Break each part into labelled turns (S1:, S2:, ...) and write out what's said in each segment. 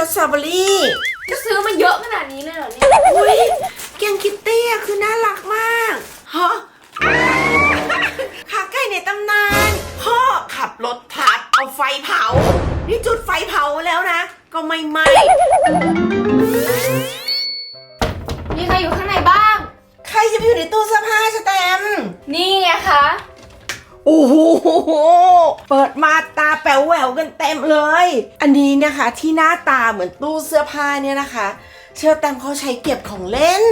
S1: รสสตรอเบอรี่
S2: จะซื้อมาเยอะขนาดนี้เลยเหรอเนี่ย
S1: อุ้ยแกงคิตตี้อะคือน่ารักมากฮะขาไก่ในตำนาน พ่อขับรถทัดเอาไฟเผา นี่จุดไฟเผาแล้วนะ ก็ไม่ไหม้
S2: มีใครอยู่ข้างในบ้าง
S1: ใครจะไปอยู่ในตู้เสื้อผ้าสแตมป์
S2: นี่ไงคะ
S1: โอ้โห เปิดมาตาแป๋วแหววกันเต็มเลย อันนี้นะคะที่หน้าตาเหมือนตู้เสื้อผ้าเนี่ยนะคะ เชอร์แตมเขาใช้เก็บของเล่น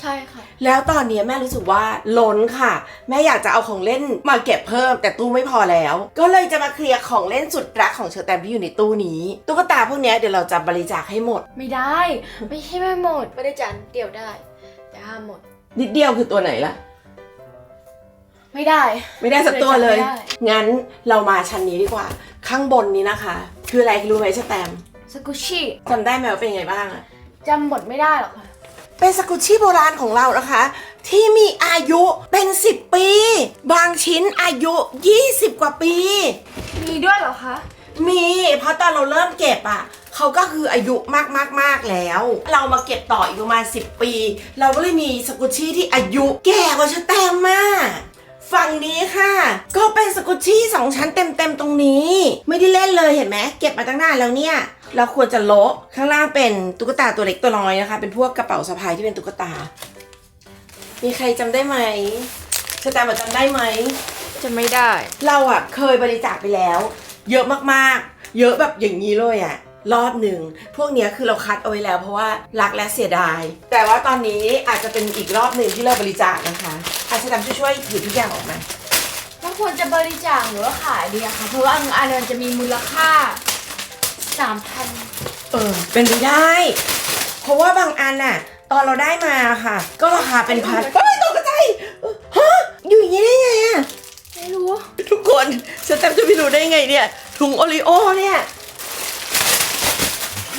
S2: ใช่ค่ะ
S1: แล้วตอนนี้แม่รู้สึกว่าล้นค่ะ แม่อยากจะเอาของเล่นมาเก็บเพิ่ม แต่ตู้ไม่พอแล้ว ก็เลยจะมาเคลียร์ของเล่นสุดรักของเชอร์แตมที่อยู่ในตู้นี้ตุ๊กตาพวกเนี้ยเดี๋ยวเราจะบริจาคให้หมด
S2: ไม่ได้ ไม่ใช่ไม่หมดไม่ได้จันเดี่ยวได้ แต่ห้ามหมด
S1: นิดเดียวคือตัวไหนล่ะ
S2: ไม่ได้
S1: ไม่ได้สักตัวเลย
S2: ไม่ได้
S1: งั้นเรามาชั้นนี้ดีกว่า ข้างบนนี้นะคะ คืออะไรรู้ไหมเชอร์แตม
S2: สกุชี่
S1: จำได้ไหมว่าเป็นไงบ้างอะ
S2: จำหมดไม่ได้หรอกค่ะ
S1: เป็นสกุชชี่โบราณของเรานะคะ ที่มีอายุเป็น 10 ปี บางชิ้นอายุ 20 กว่าปี
S2: มีด้วยเหรอคะ
S1: มีเพราะตอนเราเริ่มเก็บอะเขาก็คืออายุมากมากมากๆแล้ว เรามาเก็บต่ออีกประมาณ 10 ปี เราก็เลยมีสกุชชี่ที่อายุแก่กว่าชะแตมมาก ฝั่งนี้ค่ะ ก็เป็นสกุชชี่สองชั้นเต็มๆตรงนี้ ไม่ได้เล่นเลยเห็นไหมเก็บมาตั้งนานแล้วเนี่ย เราควรจะโละข้างล่างเป็นตุ๊กตาตัวเล็กตัวน้อยนะคะ เป็นพวกกระเป๋าสะพายที่เป็นตุ๊กตา มีใครจำได้ไหมชะแตมบอกจำได้ไหม
S2: จะไม่ได้
S1: เราอะเคยบริจาคไปแล้ว เยอะมากๆ เยอะแบบอย่างนี้เลยอะ รอบหนึ่ง พวกเนี้ยคือเราคัดเอาไว้แล้วเพราะว่ารักและเสียดาย แต่ว่าตอนนี้อาจจะเป็นอีกรอบหนึ่งที่เราบริจาคนะคะอาจจะทำช่วยๆหยิบทุกอย่างออกมา
S2: ว่าควรจะบริจาคหรือว่าขายดีอะคะเพราะว่าบางอันมันจะมีมูลค่าสามพัน
S1: เออ เป็นไปได้ เพราะว่าบางอันน่ะ ตอนเราได้มาค่ะ ก็ราคาเป็นพันเฮ้ยตกใจเออฮะอยู่อย่างนี้ได้ไงอะ
S2: ไม่รู้
S1: ทุกคนฉันจำจะไม่รู้ได้ไงเนี่ยถุงโอริโอเนี่ย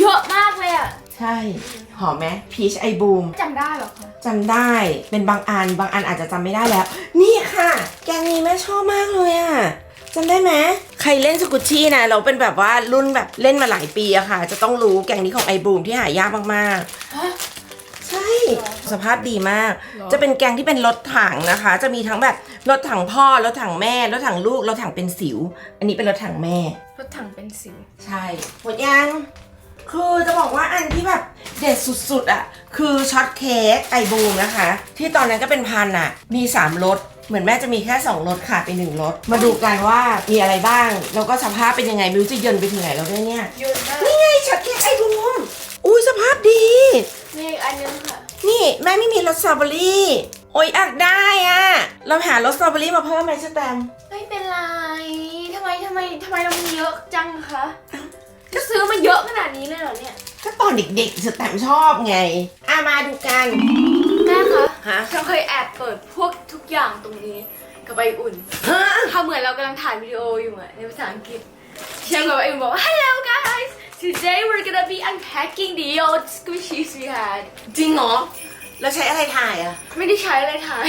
S2: เยอะมากเลยอะ
S1: ใช่ หอมไหมพีชไอบูม
S2: จำได้เหรอคะ
S1: จำได้เป็นบางอันบางอันอาจจะจำไม่ได้แล้ว นี่ค่ะ แกงนี้แม่ชอบมากเลยอะจำได้ไหมใครเล่นสกุชชี่นะเราเป็นแบบว่ารุ่นแบบเล่นมาหลายปีอะค่ะ จะต้องรู้แกงนี้ของไอบูมที่หายากมาก
S2: ฮะ
S1: ๆ ใช่ สภาพดีมากจะเป็นแกงที่เป็นรถถังนะคะ จะมีทั้งแบบรถถังพ่อรถถังแม่รถถังลูกรถถังเป็นสิว อันนี้เป็นรถถังแม่
S2: รถถังเป็นสิว
S1: ใช่หมดยัง คือจะบอกว่าอันที่แบบเด็ดสุดๆอะ คือช็อตเค้กไอบูมนะคะ ที่ตอนนั้นก็เป็นพันอะ มี 3รสเหมือนแม่จะมีแค่ 2รสขาดไปหนึ่งรสมาดูกันว่ามีอะไรบ้าง แล้วก็สภาพเป็นยังไงไม่รู้จะเยินไปถึงไหนแล้วด้วยเนี่ย
S2: เยอะมาก
S1: นี่ไงช็อตเค้กไอบูมอุ้ยสภาพดี
S2: มีอีกอันนึงค่ะ
S1: นี่แม่ไม่มีรสสตรอเบอรี่โอ้ยอยากได้อะเราหารสสตรอเบอรี่มาเพิ่มไหมสแตมป์
S2: ไม่เป็นไรทำไมทำไมทำไมเรามีเยอะจังคะ จะซื้อมาเยอะขนาดนี้เลยเหรอเนี่ย
S1: ก็ตอนเด็กๆสแตมป์ชอบไงอะมาดูกัน
S2: แม่คะ
S1: ฮะ
S2: ฉันเคยแอบเปิดพวกทุกอย่างตรงนี้กับใบอุ่น
S1: ฮะ
S2: ทำเหมือนเรากำลังถ่ายวิดีโออยู่อะในภาษาอังกฤษเชียงกับใบอุ่นบอกว่า Hello guys today we're gonna be unpacking the old squishies we had
S1: จริงเหรอ แล้วใช้อะไรถ่ายอะไม่
S2: ไม่ได้ใช้อะไรถ่าย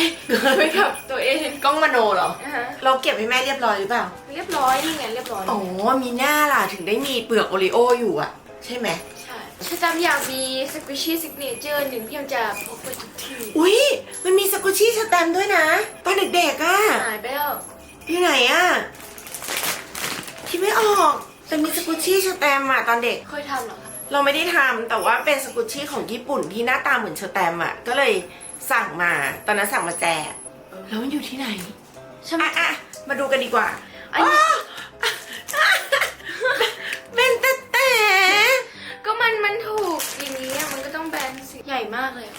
S2: ไปกับตัวเอง
S1: กล้องมโนเหรอ
S2: นะฮะ
S1: เราเก็บให้แม่เรียบร้อยหรือเปล่า
S2: เรียบร้อยนี่ไงเรียบร้อย
S1: อ๋อมีหน้าล่ะถึงได้มีเปลือกโอริโออยู่อะใช่ไหม
S2: ใช่ฉันจำอยากมี squishy signature หนึ่งที่มันจะพกไปทุกที่
S1: อุ้ยมันมีสกุชชี่สแตมป์ด้วยนะ ตอนเด็กๆอะ
S2: หายไปแล้ว
S1: ที่ไหนอะคิดไม่ออก แต่มีสกุชชี่สแตมป์อะตอนเด็ก
S2: เคยทำเหรอคะ
S1: เราไม่ได้ทำแต่ว่าเป็นสกุชชี่ของญี่ปุ่นที่หน้าตาเหมือนเชอร์แตมป์อะก็เลยสั่งมา ตอนนั้นสั่งมาแจกแล้วมันอยู่ที่ไหน
S2: ฉัน
S1: อะอะมาดูกันดีกว่า
S2: อันนี้
S1: เป็นแต่แต่
S2: ก็มันมันถูกอย่างนี้อะมันก็ต้องแบนสิใหญ่มากเลยอะ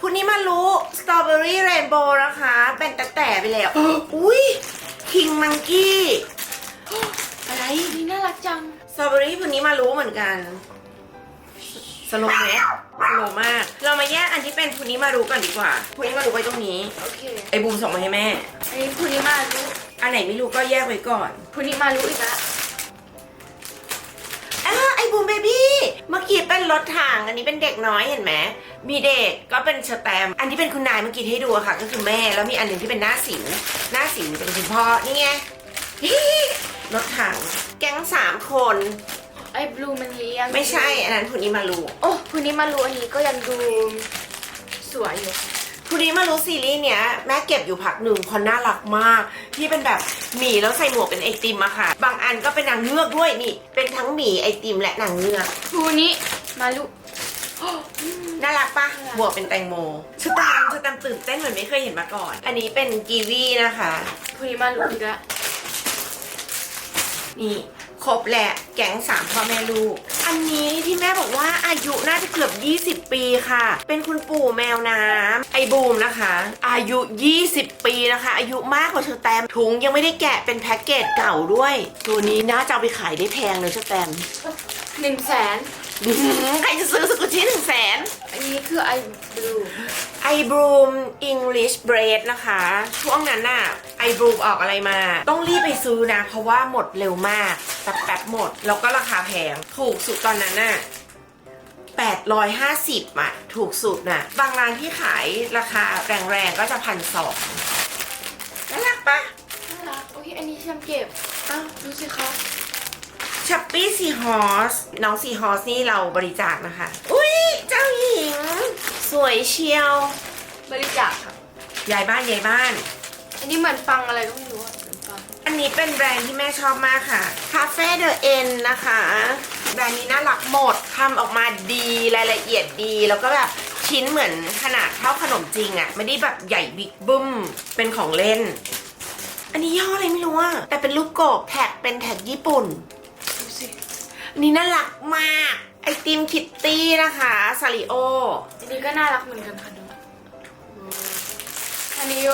S1: คุณนี้มารู้สตรอเบอรี่เรนโบว์นะคะเป็นแต่แต่ไปแล้วอุ้ยคิงมังกี้ สตรอเบอรี่คุณนี้มารู้เหมือนกัน สโลว์ไหมสโลว์มาก เรามาแยกอันที่เป็นคุณนี้มารู้ก่อนดีกว่าคุณนี้มารู้ไว้ตรงนี้
S2: โอเค
S1: ไอ้บูมส่งมาให้แม่
S2: อันนี้พูนิมารู้
S1: อันไหนไม่รู้ก็แยกไว้ก่อน
S2: พูนิมารู้อีกแล้ว
S1: อ้าไอ้บูมเบบี้เมื่อกี้เป็นรถถังอันนี้เป็นเด็กน้อยเห็นไหมมีเด็กก็เป็นสแตมป์อันที่เป็นคุณนายเมื่อกี้ที่ให้ดูอะค่ะ ก็คือแม่แล้วมีอันหนึ่งที่เป็นหน้าสิวหน้าสิวจะเป็นคุณพ่อนี่ไง รถถังแก๊งสามคน
S2: ไอ้บลูมันนี้ยัง
S1: ไม่ใช่อันนั้นพุนี้มารู้
S2: โอ้คุณนี้มารู้อันนี้ก็ยังดูสวยอยู่
S1: พุนี้มารู้ซีรีส์เนี้ยแม่เก็บอยู่พักหนึ่งเพราะน่ารักมาก ที่เป็นแบบหมีแล้วใส่หมวกเป็นไอติมอะค่ะ บางอันก็เป็นนางเงือกด้วยนี่ เป็นทั้งหมีไอติมและนางเงือก
S2: คุณนี้มารู้
S1: น่ารักปะ
S2: น่ารัก
S1: บวกเป็นแตงโมชะตามชะตามตื่นเต้นเหมือนไม่เคยเห็นมาก่อน อันนี้เป็นกีวีนะคะ
S2: คุณนี้มารู้อีกแล้ว
S1: นี่ครบแหละแก๊งสามพ่อแม่ลูก อันนี้ที่แม่บอกว่าอายุน่าจะเกือบ 20 ปีค่ะ เป็นคุณปู่แมวน้ำไอบูมนะคะ อายุ 20 ปีนะคะ อายุมากกว่าเชอร์แตมถุงยังไม่ได้แกะเป็นแพ็กเกจเก่าด้วย ตัวนี้น่าจะเอาไปขายได้แพงเลยเชอร์แตม
S2: หนึ่งแสน
S1: อื้อหือใครจะซื้อสกุชชี่หนึ่งแสน
S2: อันนี้คือไอ้บลู
S1: ไอบรูม English Bread นะคะ ช่วงนั้นน่ะไอ บรูมออกอะไรมา ต้องรีบไปซื้อนะ เพราะว่าหมดเร็วมากแป๊บๆหมด แล้วก็ราคาแพง ถูกสุดตอนนั้นน่ะ850อะ ถูกสุดน่ะ บางร้านที่ขายราคาแรงๆ ก็จะพันสองน่ารักปะ
S2: น่ารัก โอเคอันนี้ฉันเก็บ อ้าว ดูสิคะ
S1: ชัปปี้ซีฮอสน้องซีฮอสนี่เราบริจาคนะคะ อุ้ยเจ้าหญิง สวยเชียว
S2: บริจาคค่ะ
S1: ยายบ้านยายบ้าน
S2: อันนี้เหมือนฟังอะไรก็ไม่รู้อะเหมือนฟัง
S1: อันนี้เป็นแบรนด์ที่แม่ชอบมากค่ะ Cafe The N นะคะ แบรนด์นี้น่ารักหมดทำออกมาดีรายละเอียดดี แล้วก็แบบชิ้นเหมือนขนาดเท่าขนมจริงอะ่ะไม่ได้แบบใหญ่บิ๊กบึ้ม เป็นของเล่น อันนี้ยี่ห้ออะไรไม่รู้อะแต่เป็นรูปโกบแท็กเป็นแท็กญี่ปุ่น
S2: ดูสิ
S1: อันนี้น่ารักมาก ไอติมคิตตี้นะคะซาริโอ
S2: อันนี้ก็น่ารักเหมือนกันค่ะดู อันนี้โย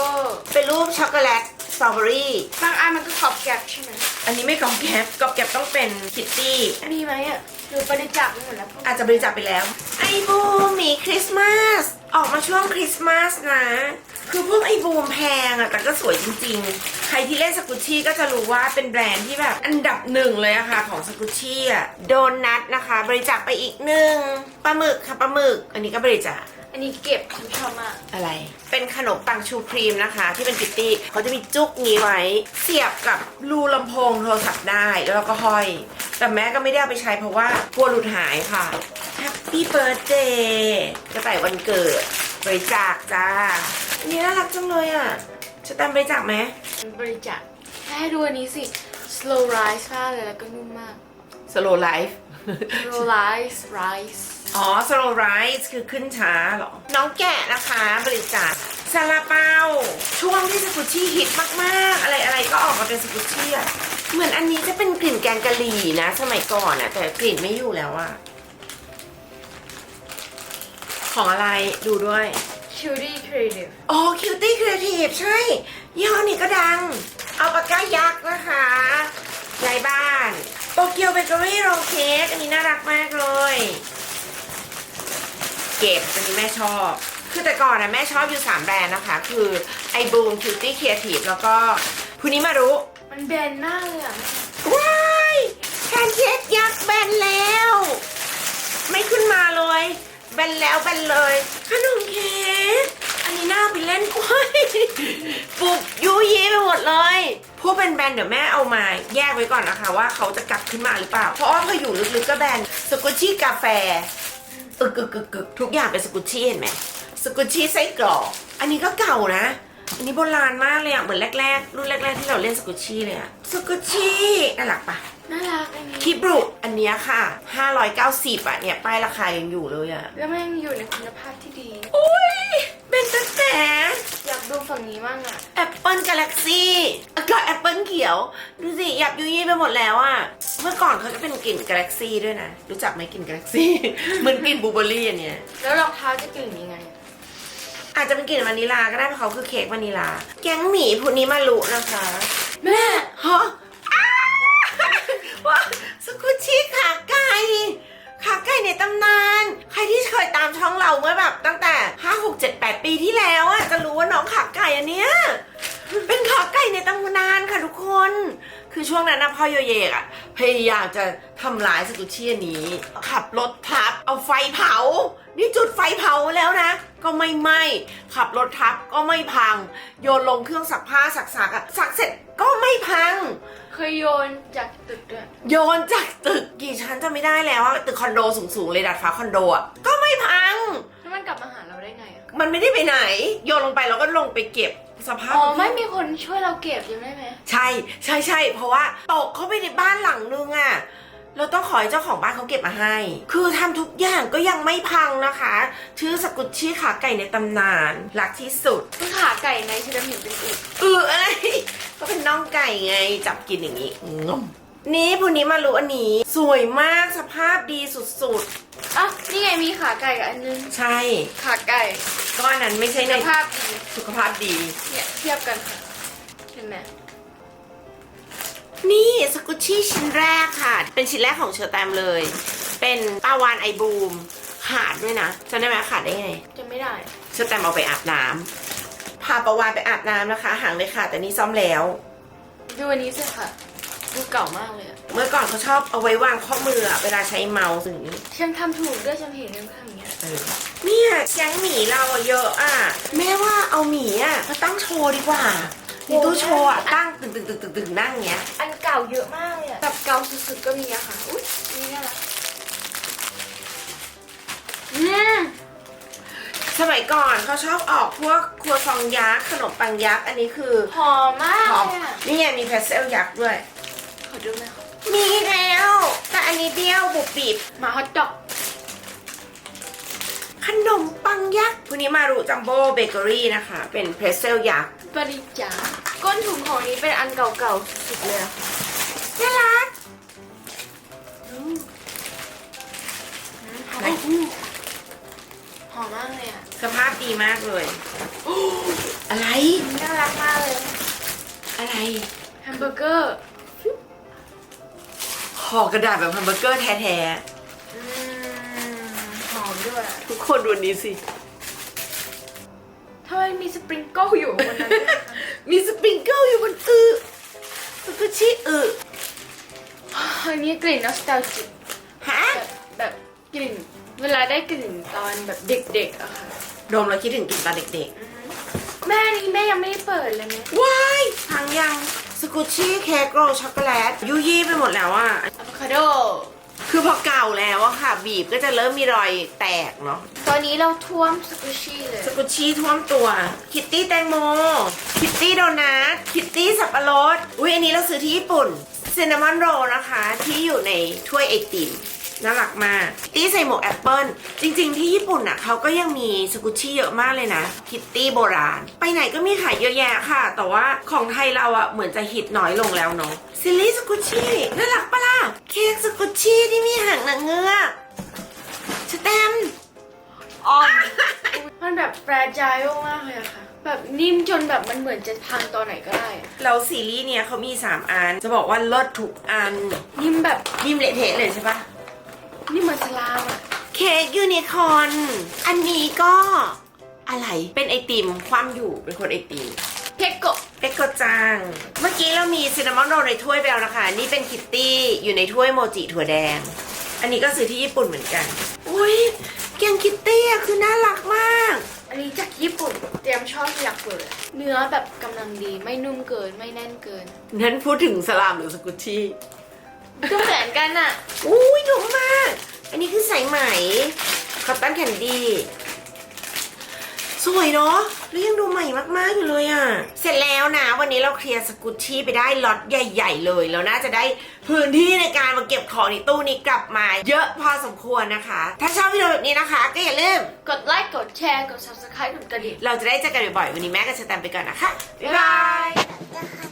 S1: เป็นรูปช็อกโกแลตสตรอเบอรี่
S2: บางอันมันก็ขอบแก็บใช่ไหม
S1: อันนี้ไม่กรอบแกบกรอบแกบต้องเป็นคิตตี้
S2: มีไหมอะหรือบริจาคไปหมดแล้ว
S1: อาจจะบริจาคไปแล้ว ไอบูมหมีคริสต์มาส ออกมาช่วงคริสต์มาสนะ คือพวกไอบูมแพงอะแต่ก็สวยจริงๆ ใครที่เล่นสกุชชี่ก็จะรู้ว่าเป็นแบรนด์ที่แบบอันดับหนึ่งเลยอะค่ะของสกุชชี่อะโดนัทนะคะ บริจาคไปอีกหนึ่งปลาหมึกค่ะปลาหมึก อันนี้ก็บริจาค
S2: อันนี้เก็บฉันชอบมาก
S1: อะไร เป็นขนมปังชูครีมนะคะ ที่เป็นปิตตี้เขาจะมีจุกนี้ไว้ เสียบกับรูลำโพงโทรศัพท์ได้แล้วเราก็ห้อย แต่แม่ก็ไม่ได้เอาไปใช้เพราะว่ากลัวหลุดหายค่ะ Happy Birthday กระต่ายวันเกิดบริจาคจ้า อันนี้น่ารักจังเลยอะจะตามบริจาคไหม
S2: บริจาคให้ดูอันนี้สิ slow rise มากเลยแล้วก็นุ่มมาก
S1: Slow Life
S2: slow rise rise
S1: อ๋อ Slow Rise คือขึ้นช้าเหรอ น้องแกะนะคะบริจาคซาลาเปาช่วงที่สกุชชี่ฮิตมากๆ อะไรอะไรก็ออกมาเป็นสกุชชี่อะเหมือนอันนี้จะเป็นกลิ่นแกงกะหรี่นะ สมัยก่อนอะแต่กลิ่นไม่อยู่แล้วอะของอะไรดูด้วย
S2: cutie creative
S1: อ๋อ Cutie Creative ใช่ยี่ห้อนี้ก็ดัง เอาปากกายักษ์นะคะยายบ้านโต เกียวเบเกอรี่โรลเค้กอันนี้น่ารักมากเลย เก็บอันนี้แม่ชอบ คือแต่ก่อนนะแม่ชอบอยู่ 3 แบรนด์นะคะ คือไอบูม Cutie Creative แล้วก็พูนี้มารู้
S2: มันแบนมากเลยอะ
S1: ว้ายแพนเค้กยักษ์แบนแล้ว ไม่ขึ้นมาเลยแบนแล้วแบนเลย ขนมเค้ก อันนี้น่าเอาไปเล่นกล้วยปุบยุยีไปหมดเลยพวกเป็นแบนเดี๋ยวแม่เอามาแยกไว้ก่อนนะคะ ว่าเขาจะกลับขึ้นมาหรือเปล่า เพราะว่าพออยู่ลึกๆก็แบนสกุชชี่กาแฟอึกกึกกึกกึกทุกอย่างเป็นสกุชชี่เห็นไหมสกุชชี่ไส้กรอกอันนี้ก็เก่านะ อันนี้โบราณมากเลยอะเหมือนแรกๆรุ่นแรก ๆ ที่เราเล่นสกุชชี่เลยอะสกุชชี่น่ารักปะ
S2: น่ารักอันนี้
S1: คิบรุอันเนี้ยค่ะ 590อะเนี่ยป้ายราคายังอยู่เลยอะ
S2: แล้วมันยังอยู่ในคุณภาพที่ดี
S1: อุ้ย เป็นตั้งแต่
S2: อยากดูฝั่งนี้มั่งอะ
S1: แอปเปิลกาแล็กซี่ก็แอปเปิลเขียว ดูสิหยับยุยี่ไปหมดแล้วอะเมื่อก่อนเขาจะเป็นกลิ่นกาแล็กซี่ด้วยนะ รู้จักไหมกลิ่นกาแล็กซี่ เหมือนกลิ่นบลูเบอร์รี่อันเนี้ย
S2: แล้วรองเท้าจะกลิ่นยังไงอะ
S1: อาจจะเป็นกลิ่นวานิลาก็ได้เพราะเขาคือเค้กวานิลา แก๊งหมีพูนี้มารุนะคะ
S2: แม่
S1: ฮะ พ่อโยเยกอะพยายามจะทำร้ายสกุชชี่อันนี้ ขับรถทับ เอาไฟเผา นี่จุดไฟเผาแล้วนะ ก็ไม่ไหม้ขับรถทับก็ไม่พัง โยนลงเครื่องซักผ้าสักๆอะสักเสร็จก็ไม่พัง
S2: เคยโยนจากตึกด้วย
S1: โยนจากตึกกี่ชั้นจะไม่ได้แล้วอะตึกคอนโดสูงๆเลยดาดฟ้าคอนโดอะก็ไม่พัง
S2: แล้วมันกลับมาหาเราได้ไงอะ
S1: มันไม่ได้ไปไหน โยนลงไปแล้วก็ลงไปเก็บสภาพ
S2: อ๋อไม่มีคนช่วยเราเก็บยังได้ไหม
S1: ใช่ใช่ใช่เพราะว่าตกเข้าไปในบ้านหลังนึงอะเราต้องขอให้เจ้าของบ้านเขาเก็บมาให้ คือทำทุกอย่างก็ยังไม่พังนะคะ ชื่อสกุชชี่ขาไก่ในตำนานรักที่สุด
S2: เพิ่งขาไก่ในชิดามิวเป็นอีก
S1: เอออะไร ก็เป็นน่องไก่ไง จับกินอย่างนี้งมนี่พวกนี้มารู้อันนี้ สวยมากสภาพดีสุด
S2: อะนี่ไงมีขาไก่กับอันนึง
S1: ๆใช่
S2: ขาไก่
S1: ก็อันนั้นไม่ใช่
S2: คุ
S1: ใน
S2: ณภาพดี
S1: สุขภาพดี
S2: เนี่ยเทียบกันค่ะเห็นไหม
S1: นี่สกุชชี่ชิ้นแรกค่ะ เป็นชิ้นแรกของเชอร์แตมเลย เป็นปลาวานไอบูมขาดด้วยนะจำได้ไหมขาดได้ไง
S2: จะไม่ได้
S1: เชอร์แตมเอาไปอาบน้ำพาปลาวานไปอาบน้ำนะคะหางเลยค่ะ แต่นี่ซ่อมแล้ว
S2: ดูอันนี้สิค่ะ ดูเก่ามากเลยอะ
S1: เมื่อก่อนเขาชอบเอาไว้วางข้อมืออะเวลาใช้เมาส์อย่างนี้
S2: ฉันทำถูกด้วยฉันเห็นฉันทำอย่างเงี้ย
S1: เออเนี่ยแก๊งหมีเราอะเยอะอะ แม่ว่าเอาหมีอะมาตั้งโชว์ดีกว่า ในตู้โชว์อะตั้งตึงตึงตึงตึงตึงนั่งเงี้ย
S2: อันเก่าเยอะมากเลยอะแบบเก่าสุดๆก็มีอะค่ะ อุ้ยนี่น่ารักอืม
S1: สมัยก่อนเขาชอบออกพวกครัวซองยักษ์ขนมปังยักษ์อันนี้คือ
S2: หอมมาก
S1: หอม
S2: เลยอะ
S1: นี่ไงมีเพสเซลยักษ์ด้วย
S2: ขอดูหน่อยค่ะ
S1: มีแล้ว แต่อันนี้เบี้ยวบุบบีบ
S2: หมาฮอตดอก
S1: ขนมปังยักษ์วันนี้มารุจัมโบ้เบเกอรี่นะคะ เป็นเพรสเซลยักษ์
S2: ปริจาก้นถุงของนี้เป็นอันเก่าๆสุดๆเลยอะค่ะ
S1: น่ารัก
S2: อืมหอมหอมมากเลยอะ
S1: สภาพดีมากเลยโอ้อะไร
S2: น่ารักมากเลย
S1: อะไร
S2: แฮมเบอร์เกอร์
S1: ห่อกระดาษแบบแฮมเบอร์เกอร์แท้
S2: อืมหอมด้วยอะ
S1: ๆทุกคนดูอันนี้สิ
S2: ทำไมมีสปริงเกิลอยู่บนนั้นด้วยคะ
S1: มีสปริงเกิลอยู่บนอึสกุชชี่อึ
S2: อันนี้กลิ่นนอสตาลจิก
S1: ฮะ
S2: แบบแบบกลิ่น เวลาได้กลิ่นตอนแบบเด็กๆอะค่ะ
S1: ดมแล้วคิดถึงกินตอนเด็ก
S2: แม่นี่แม่ยังไม่ได้เปิดเลยเนี่ย
S1: ๆว้ายพังยังสกุชชี่เค้กโรลช็อกโกแลตยุยี่ไปหมดแล้วอะ
S2: อะโวคาโด
S1: คือพอเก่าแล้วอะค่ะ บีบก็จะเริ่มมีรอยแตกเนาะ
S2: ตอนนี้เราท่วมสกูชี่เลย
S1: สกุชชี่ท่วมตัว คิตตี้แตงโม คิตตี้โดนัทคิตตี้สับปะรด อุ้ยอันนี้เราซื้อที่ญี่ปุ่นซ n น a มอนโรนะคะ ที่อยู่ในถ้วยไอติม น่ารักมากคิตตี้ใส่หมวกแอปเปิลจริง ๆ ที่ญี่ปุ่นอะเขาก็ยังมีสกุชชี่เยอะมากเลยนะคิตตี้โบราณ ไปไหนก็มีขายเยอะแยะค่ะ แต่ว่าของไทยเราอะเหมือนจะฮิตน้อยลงแล้วเนาะซิลลี่สกุชชี่น่ารักปะล่ะเค้กสกุชชี่ที่มีหางนางเงือกสแตมป์
S2: ออนมันแบบแฟร์ใจมากๆเลยอะค่ะ แบบนิ่มจนแบบมันเหมือนจะพังตอนไหนก็ได้อะ
S1: แล้วซีรีส์เนี่ยเขามี 3อันจะบอกว่าเลิศทุกอัน
S2: นิ่มแบบ
S1: นิ่มเละเทะเลยใช่ปะ
S2: นิ่มเหมือนสลามอะ
S1: เค้กยูนิคอร์นอันนี้ก็อะไรเป็นไอติมความอยู่เป็นคนไอติม
S2: เพกโกะ
S1: เปกโกจัง เมื่อกี้เรามีซินนามอนโรลในถ้วยไปแล้วนะคะ นี่เป็นคิตตี้อยู่ในถ้วยโมจิถั่วแดง อันนี้ก็ซื้อที่ญี่ปุ่นเหมือนกัน อุ้ยแกงคิตตี้อะคือน่ารักมาก
S2: อันนี้จากญี่ปุ่นเตรียมชอบอยากเปิดอะเนื้อแบบกำลังดีไม่นุ่มเกินไม่แน่นเกิน
S1: นั้นพูดถึงสลามหรือสกุชชี่
S2: ก็เหมือนกันอะ
S1: อุ้ยนุ่มมาก อันนี้คือสายไหมคอตตันแคนดี้ สวยเนาะแล้วยังดูใหม่มากๆอยู่เลยอะ่ะ เสร็จแล้วนะ วันนี้เราเคลียร์สกุชชี่ไปได้ล็อตใหญ่ ๆ เลย แล้วน่าจะได้พื้นที่ในการมาเก็บของในตู้นี้กลับมา เยอะพอสมควรนะคะ ถ้าชอบวิดีโอแบบนี้นะคะ ก็อย่าลืม
S2: กดไลค์ กดแชร์ กด subscribe กดกระดิ่ง
S1: เราจะได้เจอกันบ่อยๆ วันนี้แม่กับเชอแตมไปก่อนนะคะ บ๊ายบาย
S3: นะคะ